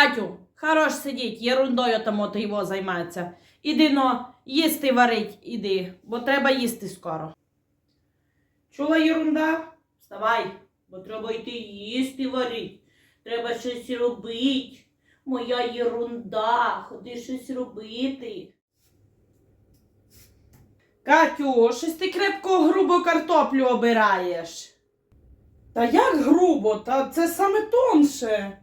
Катю, хорош сидіть, ерундою там от його займається. Іди но, їсти варить, іди, бо треба їсти скоро. Чула ерунда? Вставай, бо треба йти їсти варить. Треба щось робити. Моя ерунда, ходи щось робити. Катю, щось ти крепко грубо картоплю обираєш. Та як грубо, та це саме тонше.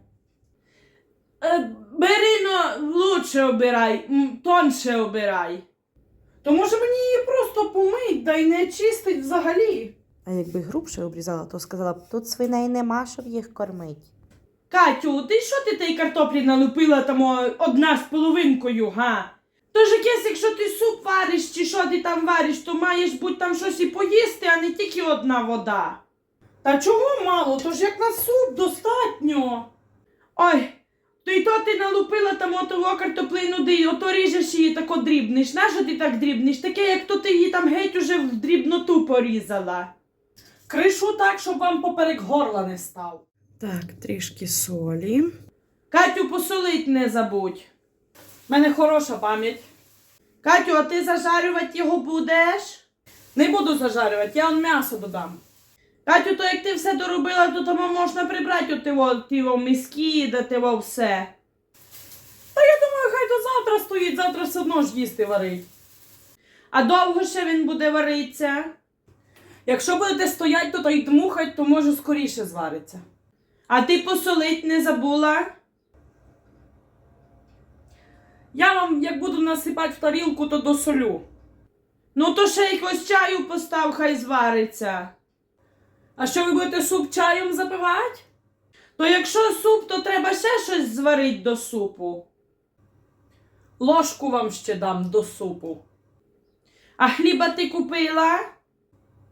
Е, бери но лучше обирай, тонше обирай. То може мені її просто помить, да й не чистить взагалі. А якби грубше обрізала, то сказала б, тут свиней нема, щоб їх кормить. Катю, ти що ти тієї картоплі налупила там одна з половинкою, га? Тож якесь, якщо ти суп вариш чи що ти там вариш, то маєш бути там щось і поїсти, а не тільки одна вода. Та чого мало? Тож як на суп достатньо. Ой, то й то ти налупила там отого картоплину, ди, ото ріжеш її тако дрібниш. Нащо ти так дрібниш? Таке, як то ти її там геть уже в дрібноту порізала. Кришу так, щоб вам поперек горла не став. Так, трішки солі. Катю, посолить не забудь. У мене хороша пам'ять. Катю, а ти зажарювати його будеш? Не буду зажарювати, я вам м'ясо додам. Катю, то як ти все доробила, то тому можна прибрати от його, його миски, да його все. Та я думаю, хай до завтра стоїть, завтра все одно ж їсти варить. А довго ще він буде варитися? Якщо будете стоять тут і дмухать, то може скоріше звариться. А ти посолить не забула? Я вам, як буду насипати в тарілку, то досолю. Ну то ще якось чаю постав, хай звариться. А що ви будете суп чаєм запивати? То якщо суп, то треба ще щось зварити до супу. Ложку вам ще дам до супу. А хліба ти купила?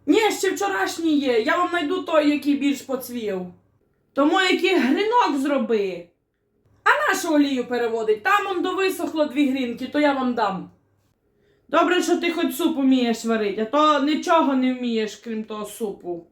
Ні, ще вчорашній є. Я вам знайду той, який більш поцвів. Тому який гринок зроби. А нашу олію переводить. Там он довисохло дві грінки, то я вам дам. Добре, що ти хоч суп умієш варити, а то нічого не вмієш, крім того супу.